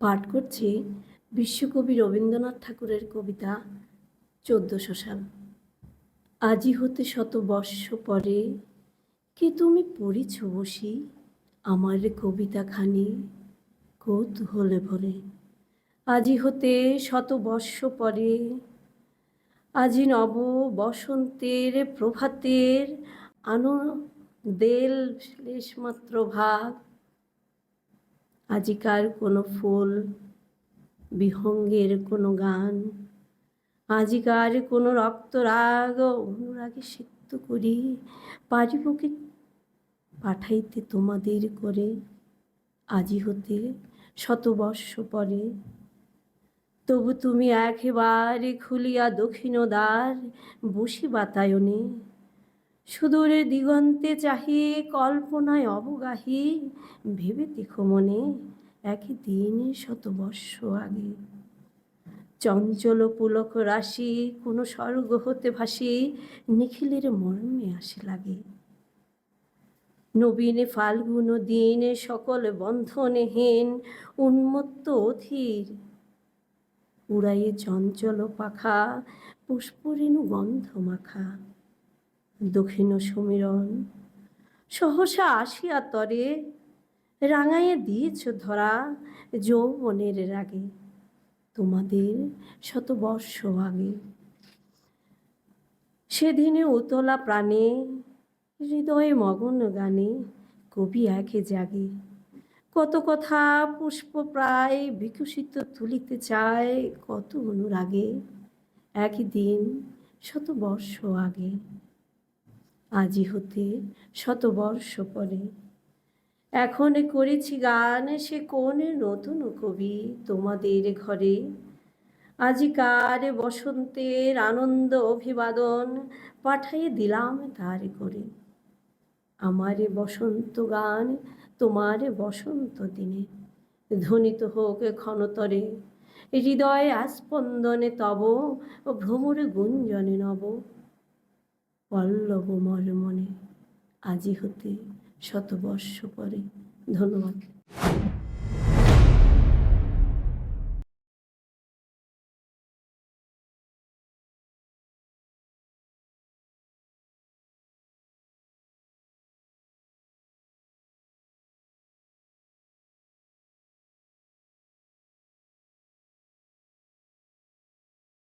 পাঠ করছি বিশ্বকবি রবীন্দ্রনাথ ঠাকুরের কবিতা চোদ্দশো সাল। আজি হতে শত বর্ষ পরে কে তুমি পড়িছ বসি আমার কবিতাখানি কৌতূহলে ভরে। আজি হতে শত বর্ষ পরে আজি নব বসন্তের প্রভাতের আনন্দের লেশমাত্র ভাগ আজিকার কোনো ফুল, বিহঙ্গের কোনো গান, আজিকার কোনো রক্তরাগ অনুরাগে সিদ্ধ করি, পারিব কি পাঠাইতে তোমাদের করে, আজি হতে শতবর্ষ পরে। তবু তুমি একেবারে খুলিয়া দক্ষিণ দ্বার বসি বাতায়নে সুদূরের দিগন্তে চাহি, কল্পনায় অবগাহী, ভেবে দেখো মনে একই দিন শতবর্ষ আগে। চঞ্চল পুলক রাশি, কোনো স্বর্গ হতে ভাসি, নিখিলের মর্মে আসে লাগে। নবীনে ফাল্গুন দিন সকল বন্ধনহীন, উন্মত্ত অধীর। উড়াইয়ে চঞ্চল পাখা, পুষ্পরেণু গন্ধ মাখা দক্ষিণ সমীরণ সহসা আসিয়া তরে রাঙাইয়ে দিয়েছ ধরা যৌবনের রাগে। তোমাদের শত বর্ষ আগে সেদিনে উতলা প্রাণে, হৃদয়ে মগন গানে কবি একে জাগে। কত কথা পুষ্প প্রায় বিকশিত তুলিতে চায়, কত অনুরাগে একই দিন শত বর্ষ আগে। আজি হতে শত বর্ষ পরে। এখন করেছি গান, সে কোন নতুন কবি তোমাদের ঘরে? আজিকার বসন্তের আনন্দ অভিবাদন পাঠাইয়ে দিলাম তার করে। আমারে বসন্ত গান তোমার বসন্ত দিনে। ধ্বনিত হোক ক্ষণতরে, হৃদয়ে আস্পন্দনে তব ভ্রমর গুঞ্জনে নব। পল্লব মর্মনে আজি হতে শতবর্ষ পরে। ধন্যবাদ।